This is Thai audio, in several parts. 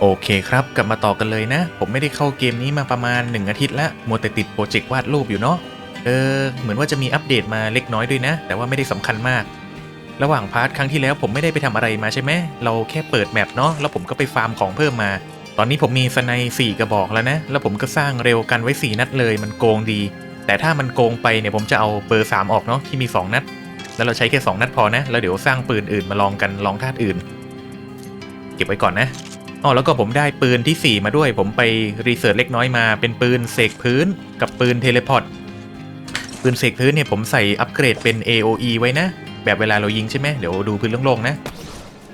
โอเคครับ กลับมาต่อกันเลยนะ ผมไม่ได้เข้าเกมนี้มาประมาณ 1 อาทิตย์ละมัวแต่ติดโปรเจกต์วาดรูปอยู่เนาะเออ เหมือนว่าจะมีอัปเดตมาเล็กน้อยด้วยนะ แต่ว่าไม่ได้สำคัญมาก ระหว่างพาร์ทครั้งที่แล้วผมไม่ได้ไปทำอะไรมาใช่ไหมเราแค่เปิดแมปเนาะแล้วผมก็ไปฟาร์มของเพิ่มมา ตอนนี้ผมมีสไนสี่กระบอกแล้วนะ แล้วผมก็สร้างเร็วกันไว้ 4 นัดเลยมันโกงดี แต่ถ้ามันโกงไปเนี่ยผมจะเอาเบอร์3ออกเนาะที่มี 2 นัด แล้วเราใช้แค่ 2 นัดพอนะ แล้วเดี๋ยวสร้างปืนอื่นมาลองกันลองธาตุอื่น เก็บไว้ก่อนนะ อ๋อแล้วก็ผมได้ปืนทีสี่ 4 มาด้วย ผมไปรีเสิร์ชเล็กน้อยมา เป็นปืนเสกพื้นกับปืนเทเลพอร์ตปืนเสกพื้นเนี่ยผมใส่อัปเกรดเป็น AOE ไว้นะ แบบเวลาเรายิงใช่ไหมเดี๋ยวดูพื้นโล่งๆนะ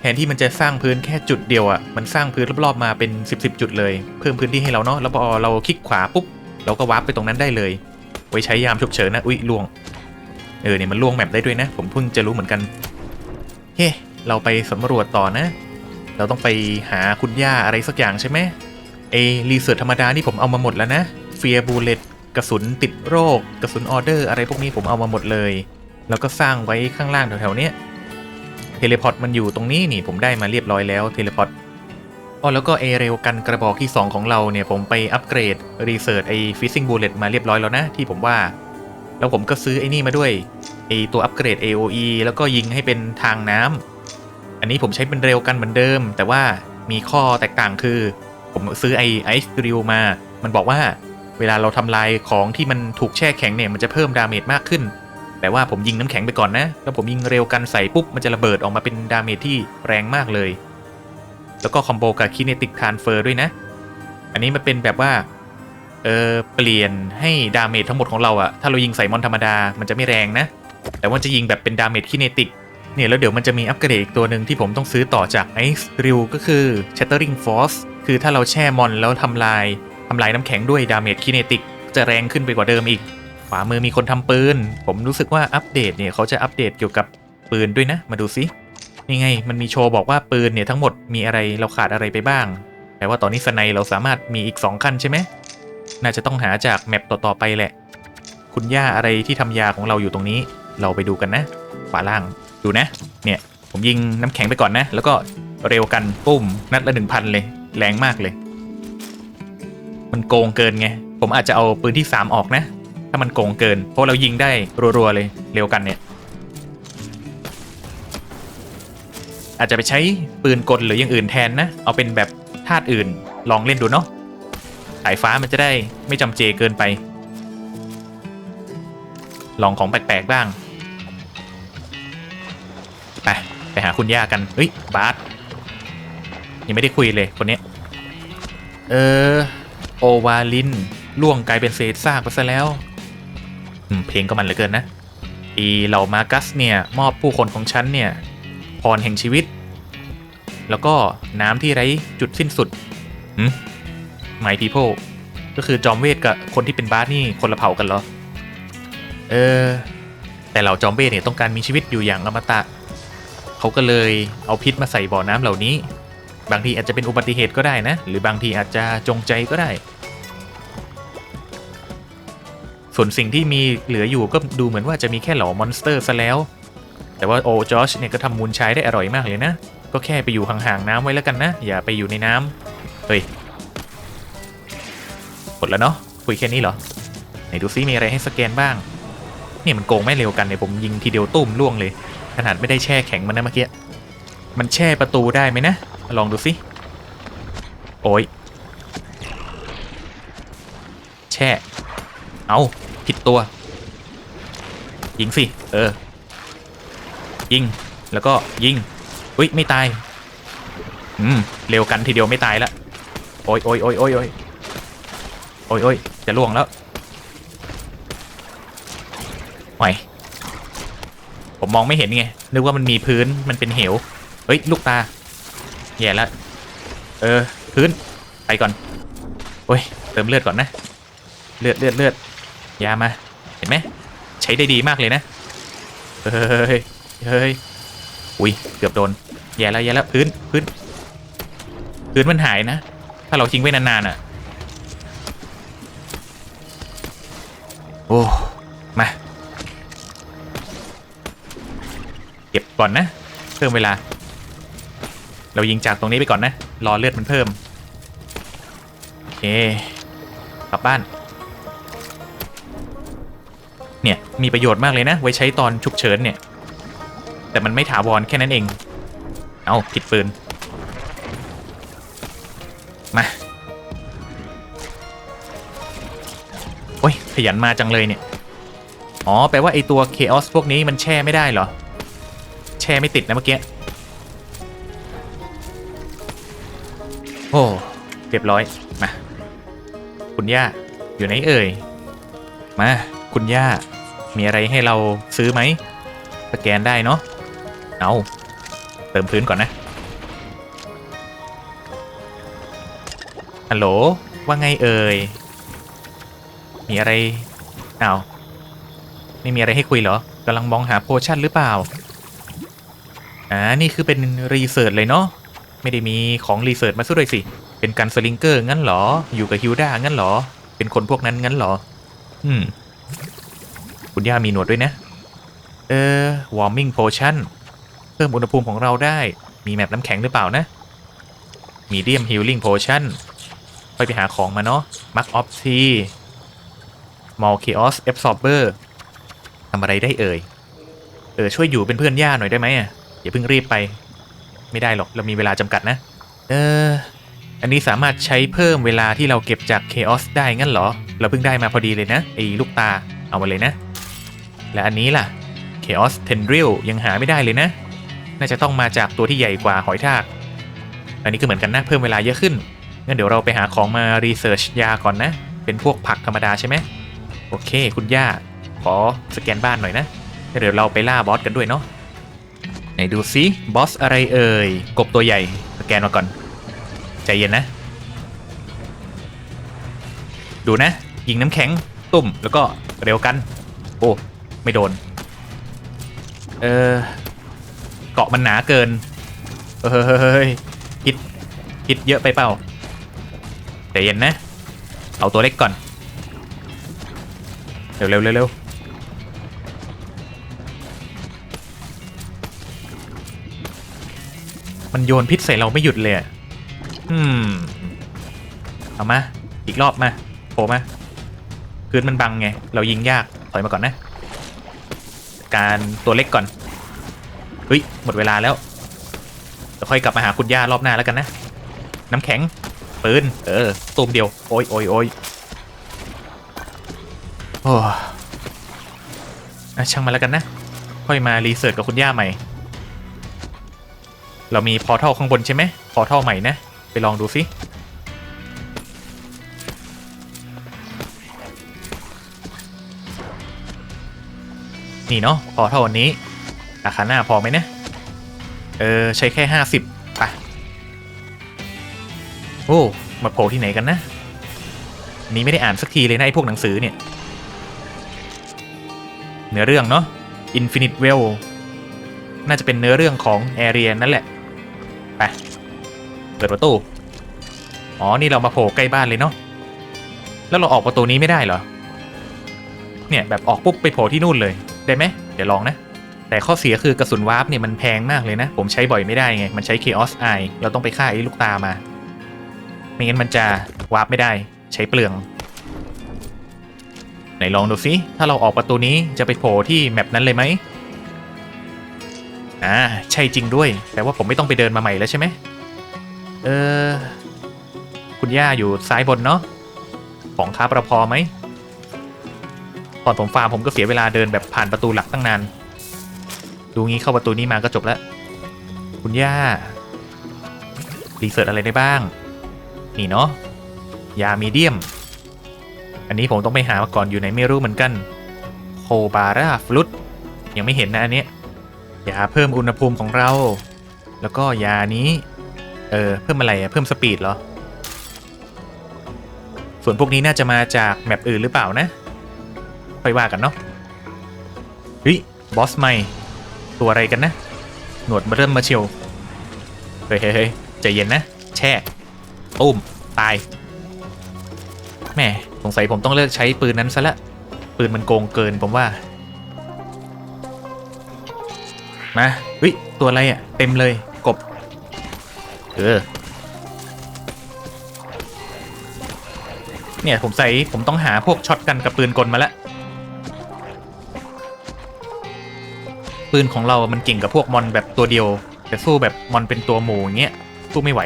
แทนที่มันจะสร้างพื้นแค่จุดเดียวอะ่ะมันสร้างพื้นรอบๆมาเป็น 10บสจุดเลย เพิ่มพื้นที่ให้เราเนาะแล้วพอเราคลิกขวาปุ๊บเราก็วาร์ปไปตรงนั้นได้เลย ไว้ใช้ยามฉุกเฉินนะอุ๊ยล่วงเออเนี่ยมันล่วงแมปได้ด้วยนะ ผมเพิ่งจะรู้เหมือนกันเฮ้เราไปสำรวจต่อนะ เราต้องไปหาคุณย่าอะไรสักอย่างใช่ไหมเอรีเสิร์ชธรรมดานี่ผมเอามาหมดแล้วนะเฟียบูเลตกระสุนติดโรค กระสุนออเดอร์ อะไรพวกนี้ผมเอามาหมดเลย แล้วก็สร้างไว้ข้างล่างแถวๆเนี้ยเทเลพอร์ตมันอยู่ตรงนี้นี่ผมได้มาเรียบร้อยแล้วเทเลพอร์ตอ๋อแล้วก็เอเรลกันกระบอกที่ 2 ของเราเนี่ยผมไปอัปเกรดรีเสิร์ชไอฟิซซิ่งบูเลตมาเรียบร้อยแล้วนะที่ผมว่า แล้วผมก็ซื้อไอ้นี่มาด้วยไอตัวอัปเกรด AOE แล้วก็ยิงให้เป็นทางน้ำ อันนี้ผมใช้เป็นเร็วกันเหมือนเดิม แต่ว่ามีข้อแตกต่างคือ ผมซื้อไอไอซ์ริวมา มันบอกว่าเวลาเราทำลายของที่มันถูกแช่แข็งเนี่ยมันจะเพิ่มดาเมจมากขึ้น แต่ว่าผมยิงน้ำแข็งไปก่อนนะ แล้วผมยิงเร็วกันใส่ปุ๊บ มันจะระเบิดออกมาเป็นดาเมจที่แรงมากเลย แล้วก็คอมโบกับคินติกทานเฟอร์ด้วยนะ อันนี้มันเป็นแบบว่า เออเปลี่ยนให้ดาเมจทั้งหมดของเราอะถ้าเรายิงใส่มอนธรรมดา มันจะไม่แรงนะ แต่ว่าจะยิงแบบเป็นดาเมจคินติก เนี่ยแล้วเดี๋ยวมันจะมีอัปเกรดอีกตัวหนึ่งที่ผมต้องซื้อต่อจากไอซ์ริวก็คือ Shattering Force คือถ้าเราแช่มอนแล้วทำลายทำลายน้ำแข็งด้วยดาเมจคินติกจะแรงขึ้นไปกว่าเดิมอีก ขวามือมีคนทำปืน ผมรู้สึกว่าอัปเดตเนี่ยเขาจะอัปเดตเกี่ยวกับปืนด้วยนะ มาดูซินี่ไง มันมีโชว์บอกว่าปืนเนี่ยทั้งหมดมีอะไรเราขาดอะไรไปบ้าง แต่ว่าตอนนี้สไนเราสามารถมีอีก 2 ขั้นใช่ไหมน่าจะต้องหาจากแมปต่อๆไปแหละ คุณย่าอะไรที่ทำยาของเราอยู่ตรงนี้ เราไปดูกันนะขวาล่าง ดูนะ เนี่ย ผมยิงน้ำแข็งไปก่อนนะ แล้วก็เร็วกันปุ้ม นัดละหนึ่งพันเลย แรงมากเลย มันโกงเกินไง ผมอาจจะเอาปืนที่ 3 ออกนะ ถ้ามันโกงเกิน เพราะเรายิงได้รัวๆเลย เร็วกันเนี่ย อาจจะไปใช้ปืนกลหรืออย่างอื่นแทนนะ เอาเป็นแบบธาตุอื่น ลองเล่นดูเนาะสายฟ้ามันจะได้ไม่จำเจเกินไป ลองของแปลกๆบ้าง ไป ไปหาคุณย่ากันเฮ้ย บาสยังไม่ได้คุยเลยคนนี้ เออ โอวาลิน ล่วงกลายเป็นเศษซากไปซะแล้ว เพลงก็มันเหลือเกินนะ อีเหล่ามากัสเนี่ย มอบผู้คนของฉันเนี่ย พรแห่งชีวิต แล้วก็น้ำที่ไร้จุดสิ้นสุดหืม My People ก็คือจอมเวทกับคนที่เป็นบาสนี่คนละเผ่ากันเหรอ เออ แต่เหล่าจอมเวทเนี่ยต้องการมีชีวิตอยู่อย่างอมตะ เขาก็เลยเอาพิษมาใส่บ่อน้ำเหล่านี้ บางทีอาจจะเป็นอุบัติเหตุก็ได้นะ หรือบางทีอาจจะจงใจก็ได้ ส่วนสิ่งที่มีเหลืออยู่ก็ดูเหมือนว่าจะมีแค่หล่ามอนสเตอร์ซะแล้ว แต่ว่าโอ้จอชเนี่ยก็ทำมูลใช้ได้อร่อยมากเลยนะ ก็แค่ไปอยู่ห่างๆน้ำไว้แล้วกันนะ อย่าไปอยู่ในน้ำเฮ้ยหมดแล้วเนาะคุยแค่นี้เหรอไหนดูซิมีอะไรให้สแกนบ้างเนี่ยมันโกงไม่เร็วกันเนี่ยผมยิงทีเดียวตุ้มล่วงเลย ขนาดไม่ได้แช่แข็งมันนะเมื่อกี้ มันแช่ประตูได้ไหมนะ ลองดูสิ โอ้ย แช่ เอาผิดตัว ยิงสิ เออ ยิง แล้วก็ยิง อุ้ย ไม่ตาย อืม เร็วกันทีเดียวไม่ตายละ โอ้ยโอ้ยโอ้ยโอ้ยโอ้ยโอ้ยโอ้ยจะล่วงแล้วไหว ผมมองไม่เห็นไง นึกว่ามันมีพื้นมันเป็นเหว เฮ้ย ลูกตา แย่แล้ว เออ พื้น ไปก่อนโอ้ย เติมเลือดก่อนนะ เลือดเลือดเลือดยามา เห็นไหม ใช้ได้ดีมากเลยนะ เฮ้ย เฮ้ย อุ้ย เกือบโดน แย่แล้วแย่แล้วพื้น พื้น พื้นมันหายนะ ถ้าเราทิ้งไว้นานๆอะ โอ้ เก็บก่อนนะ เพิ่มเวลา เรายิงจากตรงนี้ไปก่อนนะ รอเลือดมันเพิ่มโอเคกลับบ้าน เนี่ย มีประโยชน์มากเลยนะ ไว้ใช้ตอนฉุกเฉินเนี่ย แต่มันไม่ถาวรแค่นั้นเอง เอาผิดปืน มาโอ้ยขยันมาจังเลยเนี่ย อ๋อ แปลว่าไอตัว Chaos พวกนี้มันแช่ไม่ได้เหรอ แช่ไม่ติดนะเมื่อกี้ โอ้เรียบร้อย มา คุณย่า อยู่ไหนเอ่ย มา คุณย่า มีอะไรให้เราซื้อไหม สแกนได้เนาะ เอาเติมพื้นก่อนนะ ฮัลโหล ว่าไงเอ่ย มีอะไรอ้าว ไม่มีอะไรให้คุยเหรอกำลังมองหาโพชั่นหรือเปล่า อ่า นี่คือเป็นรีเสิร์ชเลยเนาะ ไม่ได้มีของรีเสิร์ชมาสู้ด้วยสิ เป็นการสลิงเกอร์งั้นเหรอ อยู่กับฮิวด้างั้นเหรอ เป็นคนพวกนั้นงั้นเหรอ อืม คุณย่ามีหนวดด้วยนะ เออ warming potion เพิ่มอุณหภูมิของเราได้ มีแมปน้ำแข็งหรือเปล่านะ medium healing potion ไปไปหาของมาเนาะ mark of tea small chaos absorber ทำอะไรได้เอ่ย เออช่วยอยู่เป็นเพื่อนย่าหน่อยได้ไหมอะ อย่าเพิ่งรีบไป ไม่ได้หรอกเรามีเวลาจำกัดนะ เออ อันนี้สามารถใช้เพิ่มเวลาที่เราเก็บจาก Chaos ได้งั้นเหรอ เราเพิ่งได้มาพอดีเลยนะไอ้ลูกตาเอามาเลยนะ และอันนี้ล่ะ Chaos Tendril ยังหาไม่ได้เลยนะ น่าจะต้องมาจากตัวที่ใหญ่กว่าหอยทาก อันนี้ก็เหมือนกันนะเพิ่มเวลาเยอะขึ้นงั้นเดี๋ยวเราไปหาของมารีเสิร์ชยาก่อนนะ เป็นพวกผักธรรมดาใช่ไหมโอเค คุณย่าขอสแกนบ้านหน่อยนะแล้วเดี๋ยวเราไปล่าบอสกันด้วยเนาะ ดูซิบอสอะไรเอ่ย กบตัวใหญ่สแกนมาก่อน ใจเย็นนะ ดูนะ ยิงน้ำแข็ง ตุ่ม แล้วก็เร็วกัน โอ้ ไม่โดน เออ เกาะมันหนาเกิน เฮ้ยคิดคิดเยอะไปเปล่า ใจเย็นนะ เอาตัวเล็กก่อน เร็วเร็วเร็ว มันโยนพิษใส่เราไม่หยุดเลยอืม เอามา อีกรอบมาโผล่มาพื้นมันบังไง เรายิงยาก ถอยมาก่อนนะ การตัวเล็กก่อน เฮ้ย หมดเวลาแล้วเดี๋ยวค่อยกลับมาหาคุณย่ารอบหน้าแล้วกันนะ น้ำแข็ง ปืน เออตูมเดียว โอ้ยโอ้ยโอ้ยโอ้อะช่างมาแล้วกันนะ ค่อยมารีเสิร์ชกับคุณย่าใหม่ เรามีพอทัลข้างบนใช่ไหมพอทัลใหม่นะ ไปลองดูสินี่เนาะพอเท่าวันนี้ราคาหน้าพอไหมนะ เออ ใช้แค่ห้าสิบไปโอ้ มาโผล่ที่ไหนกันนะ นี้ไม่ได้อ่านสักทีเลยนะไอ้พวกหนังสือเนี่ย เนื้อเรื่องเนาะ Infinite Well น่าจะเป็นเนื้อเรื่องของ Area นั่นแหละ ปิดประตู อ๋อ นี่เรามาโผล่ใกล้บ้านเลยเนาะ แล้วเราออกประตูนี้ไม่ได้เหรอ เนี่ยแบบออกปุ๊บไปโผล่ที่นู่นเลย ได้ไหม เดี๋ยวลองนะ แต่ข้อเสียคือกระสุนวาร์ปเนี่ยมันแพงมากเลยนะ ผมใช้บ่อยไม่ได้ไง มันใช้ Chaos Eye เราต้องไปฆ่าไอ้ลูกตามา ไม่งั้นมันจะวาร์ปไม่ได้ ใช้เปลือง ไหนลองดูสิถ้าเราออกประตูนี้จะไปโผล่ที่แมปนั้นเลยไหมอ่าใช่จริงด้วย แต่ว่าผมไม่ต้องไปเดินมาใหม่แล้วใช่ไหม เออ คุณย่าอยู่ซ้ายบนเนาะของค้าประพอไหมตอนผมฟาร์มผมก็เสียเวลาเดินแบบผ่านประตูหลักตั้งนาน ดูงี้เข้าประตูนี้มาก็จบแล้ว คุณย่า รีเสิร์ชอะไรได้บ้าง นี่เนาะ ยามีเดียม อันนี้ผมต้องไปหามาก่อนอยู่ไหนไม่รู้เหมือนกัน โคบาร่าฟลุตยังไม่เห็นนะอันเนี้ยยาเพิ่มอุณหภูมิของเรา แล้วก็ยานี้ เออ เพิ่มอะไรอะเพิ่มสปีดเหรอ ส่วนพวกนี้น่าจะมาจากแมปอื่นหรือเปล่านะ ค่อยว่ากันเนาะเฮ้ยบอสใหม่ ตัวอะไรกันนะ หนวดมาเริ่มมาเชียว เฮ้ยเฮ้ยใจเย็นนะ แช่ตุ้ม ตาย แม่สงสัยผมต้องเลิกใช้ปืนนั้นซะละ ปืนมันโกงเกินผมว่า มาเฮ้ยตัวอะไรอะ่ะ เต็มเลย เออ เนี่ยผมใส่ผมต้องหาพวกช็อตกันกับปืนกลมาละปืนของเรามันเก่งกับพวกมอนแบบตัวเดียว แต่สู้แบบมอนเป็นตัวหมูอย่างเงี้ยสู้ไม่ไหว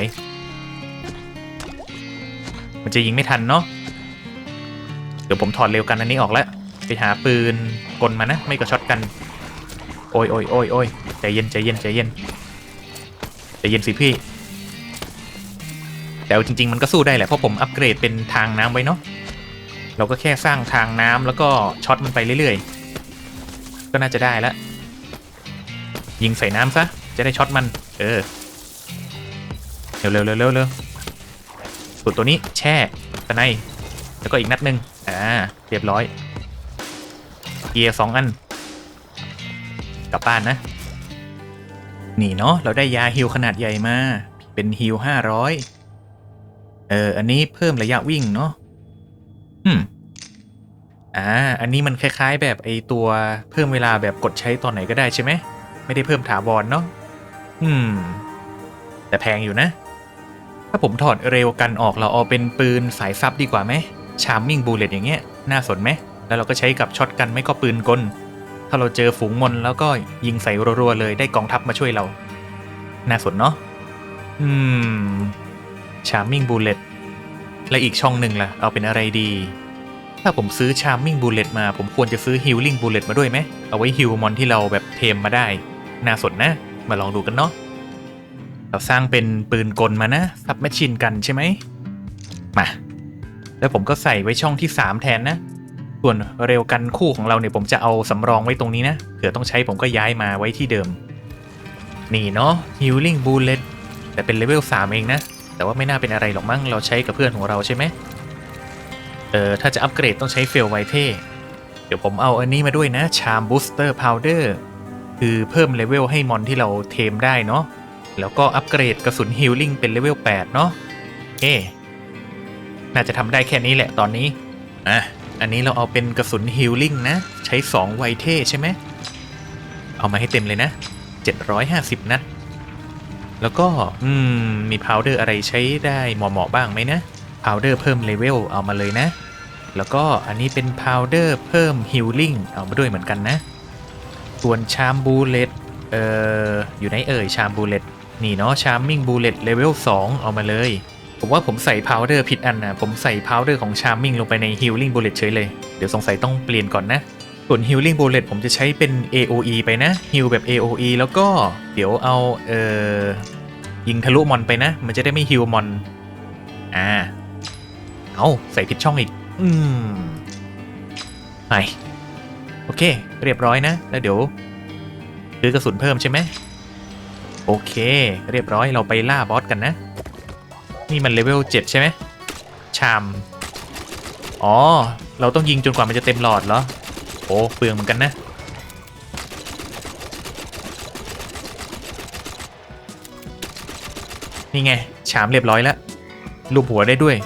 มันจะยิงไม่ทันเนาะ เดี๋ยวผมถอดเร็วกันอันนี้ออกแล้ว ไปหาปืนกลมานะ ไม่ก็ช็อตกัน โอ้ยโอ้ยโอ้ยโอ้ยใจเย็นใจเย็นใจเย็นใจเย็นสิพี่ แต่จริง ๆ มันก็สู้ได้แหละเพราะผมอัปเกรดเป็นทางน้ำไว้เนาะเราก็แค่สร้างทางน้ำแล้วก็ช็อตมันไปเรื่อยๆ ก็น่าจะได้ล้วยิงใส่น้ำซะจะได้ช็อตมัน เออเร็วเร็วเร็วเร็วเร็วส่วนตัวนี้แช่ตะไนแล้วก็อีกนัดหนึ่งอ่าเรียบร้อยเกียร์สองอันกลับบ้านนะนี่เนาะเราได้ยาฮิลขนาดใหญ่มา เป็นฮิลห้าร้อย เออ อันนี้เพิ่มระยะวิ่งเนาะอืมอ่า อันนี้มันคล้าย ๆ แบบไอตัวเพิ่มเวลาแบบกดใช้ตอนไหนก็ได้ใช่ไหม ไม่ได้เพิ่มถาวรเนาะ อืม แต่แพงอยู่นะ ถ้าผมถอดเร็วกันออกเราเอาเป็นปืนสายซับดีกว่าไหม ชามมิ่งบูเลตอย่างเงี้ย น่าสนไหม แล้วเราก็ใช้กับช็อตกันไม่ก็ปืนกล ถ้าเราเจอฝูงมนแล้วก็ยิงใส่รัวๆเลยได้กองทัพมาช่วยเรา น่าสนเนาะ อืม ชาร์มมิ่งบูเลตและอีกช่องหนึ่งล่ะ เอาเป็นอะไรดี ถ้าผมซื้อชาร์มมิ่งบูเลตมา ผมควรจะซื้อฮิลลิ่งบูเลตมาด้วยไหม เอาไว้ฮิลมอนที่เราแบบเทมมาได้ น่าสนนะ มาลองดูกันเนาะ เราสร้างเป็นปืนกลมานะซับแมชชินกันใช่ไหม มา แล้วผมก็ใส่ไว้ช่องที่ 3 แทนนะ ส่วนเร็วกันคู่ของเราเนี่ยผมจะเอาสำรองไว้ตรงนี้นะเผื่อต้องใช้ผมก็ย้ายมาไว้ที่เดิม นี่เนาะ Healing Bullet แต่เป็นเลเวล3เองนะ แต่ว่าไม่น่าเป็นอะไรหรอกมั้งเราใช้กับเพื่อนของเราใช่ไหมเออถ้าจะอัปเกรดต้องใช้เฟลไวเท่เดี๋ยวผมเอาอันนี้มาด้วยนะ Charm Booster Powder คือเพิ่มเลเวลให้มอนที่เราเทมได้เนาะแล้วก็อัปเกรดกระสุนฮิลลิ่งเป็นเลเวล8เนาะเอ๊น่าจะทำได้แค่นี้แหละตอนนี้อะอันนี้เราเอาเป็นกระสุนฮิลลิ่งนะ ใช้ 2 ไวเท่ใช่ไหมเอามาให้เต็มเลยนะ 750 นัด แล้วก็อืมมีพาวเดอร์อะไรใช้ได้เหมาะๆบ้างไหมนะพาวเดอร์เพิ่มเลเวลเอามาเลยนะ แล้วก็อันนี้เป็นพาวเดอร์เพิ่มฮิลลิ่งเอามาด้วยเหมือนกันนะ ส่วนชามบูเลตเอ่ออยู่ไหนเอ่ยชามบูเลตนี่เนาะชามมิ่งบูเลตเลเวล2เอามาเลย ผมว่าผมใส่พาวเดอร์ผิดอันนะผมใส่พาวเดอร์ของชามมิ่งลงไปในฮิลลิ่งบูเลตเฉยเลย เดี๋ยวสงสัยต้องเปลี่ยนก่อนนะ ส่วน Healing Bullet ผมจะใช้เป็น AOE ไปนะ Heal แบบ AOE แล้วก็เดี๋ยวเอาเอ่อยิงทะลุมอนไปนะ มันจะได้ไม่ฮิลมอน อ่า เอาใส่ผิดช่องอีก อืมไปโอเค เรียบร้อยนะ แล้วเดี๋ยวซื้อกระสุนเพิ่มใช่ไหมโอเค เรียบร้อยเราไปล่าบอสกันนะ นี่มันเลเวล7ใช่ไหมชาม อ๋อ เราต้องยิงจนกว่ามันจะเต็มหลอดเหรอ โอ้เปลืองเหมือนกันนะ นี่ไง ชามเรียบร้อยแล้วรูปหัวได้ด้วย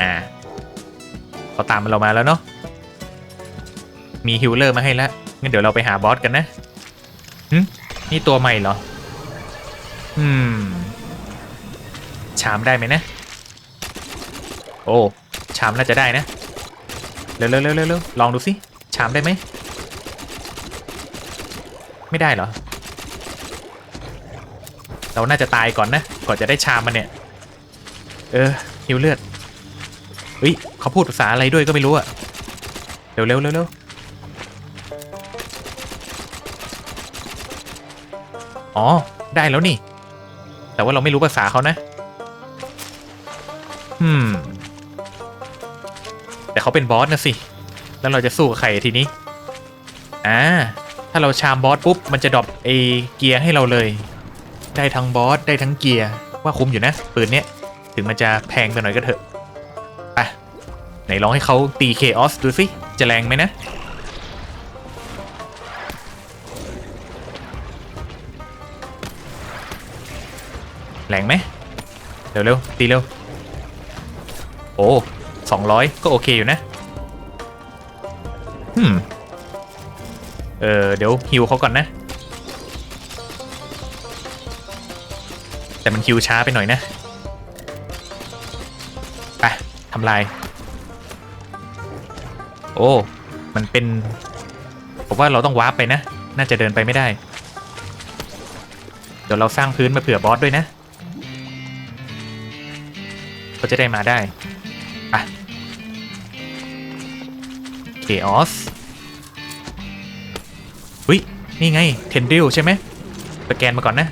อ่าเขาตามเรามาแล้วเนาะ มีฮิลเลอร์มาให้แล้ว งั้นเดี๋ยวเราไปหาบอสกันนะหึนี่ตัวใหม่เหรอ อืม ชามได้ไหมนะ โอ้ ชามน่าจะได้นะ เร็วเร็วเร็วเร็วลองดูสิ ชามได้ไหม ไม่ได้เหรอ เราน่าจะตายก่อนนะ ก่อนจะได้ชามมันเนี่ย เออหิวเลือดเฮ้ยเขาพูดภาษาอะไรด้วยก็ไม่รู้อะเร็วเร็วเร็วเร็วอ๋อ ได้แล้วนี่ แต่ว่าเราไม่รู้ภาษาเขานะ อืม แต่เขาเป็นบอสนะสิ แล้วเราจะสู้กับใครทีนี้ อ่า ถ้าเราชามบอสปุ๊บ มันจะดรอปเอเกียร์ให้เราเลย ได้ทั้งบอสได้ทั้งเกียร์ ว่าคุ้มอยู่นะ ปืนเนี้ย ถึงมันจะแพงไปหน่อยก็เถอะไปไหนลองให้เขาตีเคออสดูสิ จะแรงไหมนะ แรงไหมเร็วๆตีเร็ว โอ้สองร้อยก็โอเคอยู่นะ อืม เออเดี๋ยวฮิวเขาก่อนนะ แต่มันฮิวช้าไปหน่อยนะ ไปทำลาย โอ้ มันเป็น ผมว่าเราต้องวาร์ปไปนะ น่าจะเดินไปไม่ได้ เดี๋ยวเราสร้างพื้นมาเผื่อบอสด้วยนะเขาจะได้มาได้ เคออสวินี่ไง เทนดิลใช่ไหมสแกนมาก่อนนะ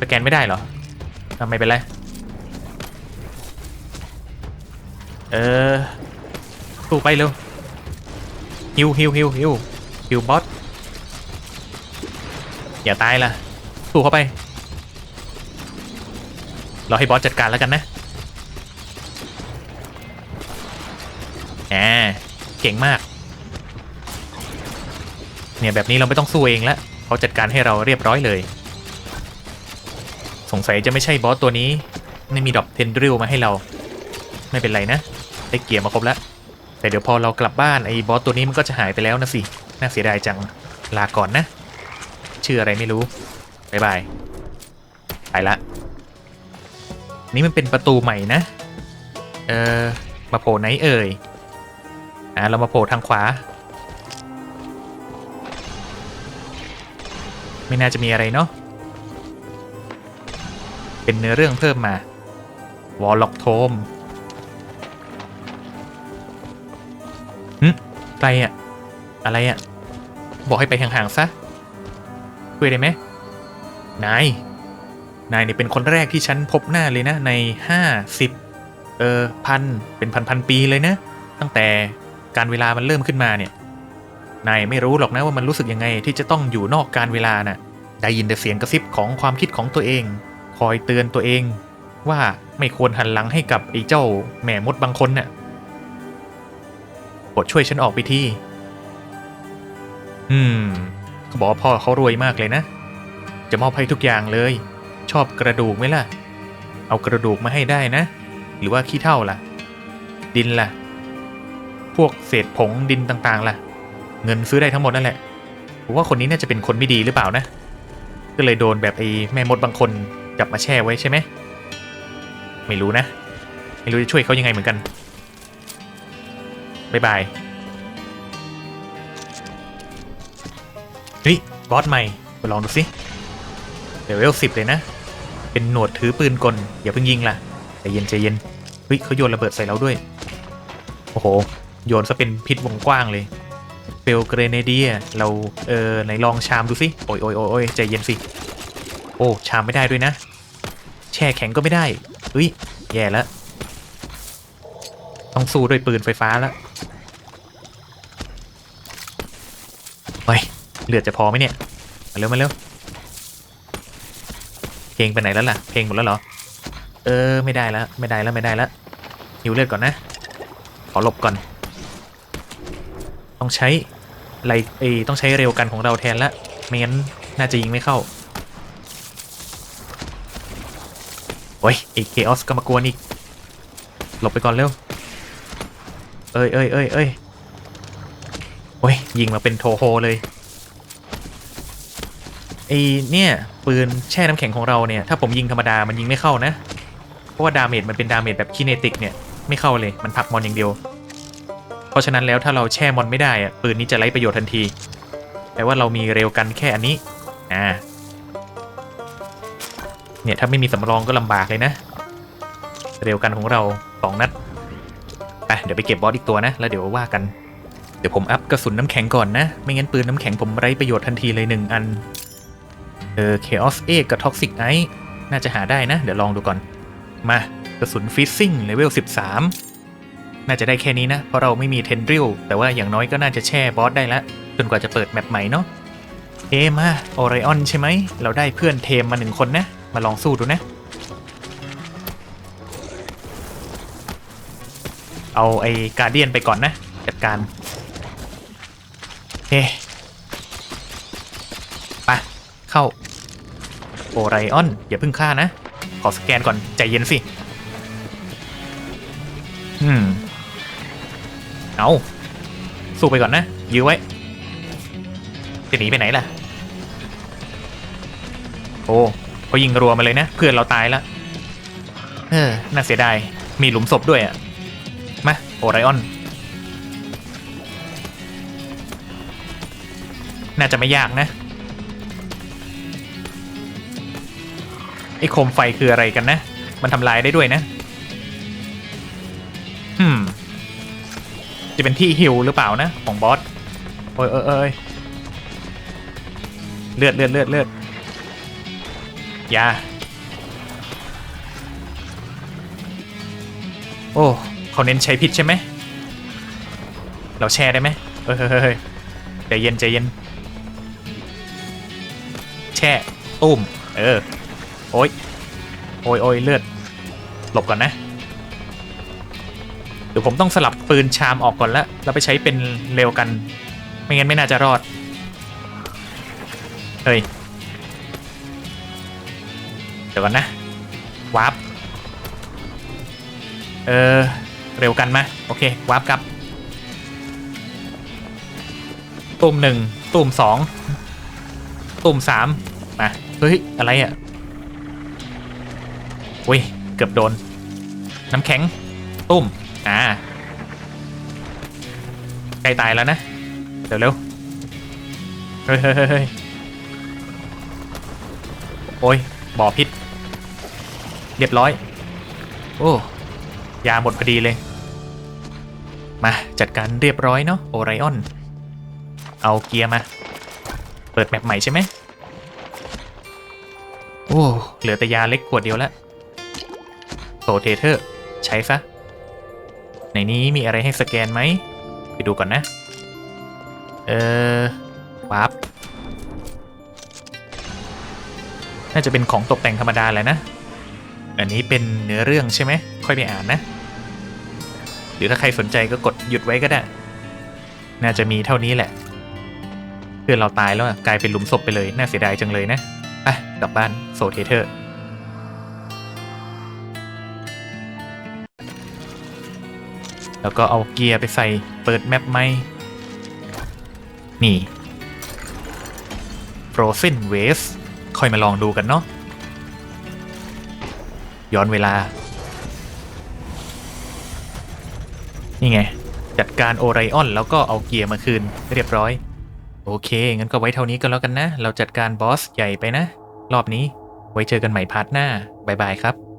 สแกนไม่ได้เหรอทำไมเป็นไร เออสู้ไปเร็วฮิวฮิวฮิวฮิวฮิวบอสอย่าตายล่ะสู้เข้าไปเราให้บอสจัดการแล้วกันนะ เก่งมาก เนี่ยแบบนี้เราไม่ต้องสู้เองล้วเขาจัดการให้เราเรียบร้อยเลย สงสัยจะไม่ใช่บอสตัวนี้ ไม่มีดอกเทนดริลมาให้เรา ไม่เป็นไรนะ ได้เกียร์มาครบแล้ว แต่เดี๋ยวพอเรากลับบ้านไอ้บอสตัวนี้มันก็จะหายไปแล้วนะสิ น่าเสียดายจัง ลาก่อนนะ ชื่ออะไรไม่รู้บายบาย ไปละ นี่มันเป็นประตูใหม่นะ เออมาโผล่ไหนเอ่ย อ่าเรามาโผล่ทางขวา ไม่น่าจะมีอะไรเนาะเป็นเนื้อเรื่องเพิ่มมาวอลล็อกโทมหึใครอะอะไรอะบอกให้ไปห่างๆซะช่วยได้ไหมนายนายเนี่ยเป็นคนแรกที่ฉันพบหน้าเลยนะในห้าสิบเออพันเป็นพันพันปีเลยนะ ตั้งแต่ การเวลามันเริ่มขึ้นมาเนี่ยนายไม่รู้หรอกนะว่ามันรู้สึกยังไงที่จะต้องอยู่นอกการเวลาน่ะได้ยินแต่เสียงกระซิบของความคิดของตัวเอง คอยเตือนตัวเอง ว่าไม่ควรหันหลังให้กับไอ้เจ้าแม่มดบางคนน่ะโปรดช่วยฉันออกไปทีอืมเขาบอกว่าพ่อเขารวยมากเลยนะ จะมอบให้ทุกอย่างเลย ชอบกระดูกไหมล่ะ เอากระดูกมาให้ได้นะ หรือว่าขี้เท่าล่ะ ดินล่ะ พวกเศษผงดินต่างๆล่ะ เงินซื้อได้ทั้งหมดนั่นแหละผมว่าคนนี้น่าจะเป็นคนไม่ดีหรือเปล่านะ ก็เลยโดนแบบไอ้แม่มดบางคนจับมาแช่ไว้ใช่ไหมไม่รู้นะ ไม่รู้จะช่วยเขายังไงเหมือนกันบายบายเฮ้ยบอสใหม่ไปลองดูสิเดี๋ยวเวลสิบเลยนะ เป็นหนวดถือปืนกลอย่าเพิ่งยิงล่ะใจเย็นใจเย็นเฮ้ยเขาโยนระเบิดใส่เราด้วย โอ้โห โยนซะเป็นพิษวงกว้างเลยเฟลเกรเนเดียเราเออไหนลองชามดูสิโอ้ยโอ้ยโอ้ยใจเย็นสิ โอ้ชามไม่ได้ด้วยนะ แช่แข็งก็ไม่ได้เฮ้ยแย่แล้วต้องสู้ด้วยปืนไฟฟ้าแล้วเฮ้ยเลือดจะพอไหมเนี่ย มาเร็วมาเร็วเพลงไปไหนแล้วล่ะ เพลงหมดแล้วเหรอ เออ ไม่ได้แล้ว ไม่ได้แล้วไม่ได้แล้วหิวเลือดก่อนนะ ขอหลบก่อน ต้องใช้ไรเอต้องใช้เร็วกันของเราแทนละไม่งั้นน่าจะยิงไม่เข้าโอ้ยไอเคออสก็มากวนอีก หลบไปก่อนเร็ว เอ้ยเอ้ยเอ้ยเอ้ยโอ้ยยิงมาเป็นโทโฮเลยไอเนี่ยปืนแช่น้ำแข็งของเราเนี่ยถ้าผมยิงธรรมดามันยิงไม่เข้านะ เพราะว่าดาเมจมันเป็นดาเมจแบบคิเนติกเนี่ยไม่เข้าเลยมันผักมอนอย่างเดียว เพราะฉะนั้นแล้วถ้าเราแช่มอนไม่ได้อะปืนนี้จะไร้ประโยชน์ทันทีแต่ว่าเรามีเร็วกันแค่อันนี้อ่าเนี่ยถ้าไม่มีสำรองก็ลำบากเลยนะ เร็วกันของเราสองนัดไปเดี๋ยวไปเก็บบอสอีกตัวนะ แล้วเดี๋ยวว่ากันเดี๋ยวผมอัพกระสุนน้ำแข็งก่อนนะ ไม่งั้นปืนน้ำแข็งผมไร้ประโยชน์ทันทีเลยหนึ่งอัน เออ Chaos เอกกับ Toxic Ice น่าจะหาได้นะ เดี๋ยวลองดูก่อน มากระสุนฟิซซิ่งเลเวล13 น่าจะได้แค่นี้นะ เพราะเราไม่มีเทนดริลแต่ว่าอย่างน้อยก็น่าจะแช่บอสได้แล้วจนกว่าจะเปิดแมปใหม่เนาะเอมาโอไรออนใช่ไหม เราได้เพื่อนเทมมาหนึ่งคนนะ มาลองสู้ดูนะ เอาไอ้การเดียนไปก่อนนะ จัดการเฮ้ไปเข้า โอไรออน อย่าเพิ่งฆ่านะ ขอสแกนก่อน ใจเย็นสิ อืม เอาสู้ไปก่อนนะ ยื้อไว้ จะหนีไปไหนล่ะ โอ้เขายิงรัวมาเลยนะ เพื่อนเราตายแล้วเออ น่าเสียดาย มีหลุมศพด้วยอะ มาโอไรออน น่าจะไม่ยากนะ ไอ้โคมไฟคืออะไรกันนะ มันทำลายได้ด้วยนะ จะเป็นที่ฮิวหรือเปล่านะ ของบอสโอ้ยเอยเอยเลือดเลือดเลือดเลือดยาโอ้เขาเน้นใช้พิษใช่ไหมเราแช่ได้ไหมเฮ้ยเฮ้ยเฮ้ยใจเย็นใจเย็น แช่ตุ้มเออโอ้ยโอ้ยโอ้ยเลือดหลบก่อนนะ เดี๋ยวผมต้องสลับปืนชามออกก่อนแล้วแล้วไปใช้เป็นเร็วกัน ไม่งั้นไม่น่าจะรอด เฮ้ย เดี๋ยวก่อนนะวาร์ปเออ เร็วกันมาโอเควาร์ปกับตุ่มหนึ่งตุ่มสองตุ่มสามมาเฮ้ย อะไรอะอุ้ย เกือบโดน น้ำแข็ง ตุ่ม อ่าใกล้ตายแล้วนะ เร็วเร็วเฮ้ยเฮ้ยเฮ้ยโอ้ยบ่อพิษ เรียบร้อย โอ้ยาหมดพอดีเลย มาจัดการเรียบร้อยเนาะโอไรออน เอาเกียร์มา เปิดแมปใหม่ใช่ไหมโอ้เหลือแต่ยาเล็กขวดเดียวแล้วโซเทเทอร์ ใช้ซะ ในนี้มีอะไรให้สแกนไหม ไปดูก่อนนะ เออวับน่าจะเป็นของตกแต่งธรรมดาแหละนะ อันนี้เป็นเนื้อเรื่องใช่ไหม ค่อยไปอ่านนะ หรือถ้าใครสนใจก็กดหยุดไว้ก็ได้ น่าจะมีเท่านี้แหละเพื่อนเราตายแล้วกลายเป็นหลุมศพไปเลย น่าเสียดายจังเลยนะไปกลับบ้านโซเทเทอร์ แล้วก็เอาเกียร์ไปใส่เปิดแมปไหมนี่ Frozen Waves ค่อยมาลองดูกันเนาะย้อนเวลา นี่ไง จัดการโอไรออนแล้วก็เอาเกียร์มาคืน เรียบร้อย โอเค งั้นก็ไว้เท่านี้ก็แล้วกันนะ เราจัดการบอสใหญ่ไปนะ รอบนี้ไว้เจอกันใหม่พาร์ทหน้า บ๊ายบายครับ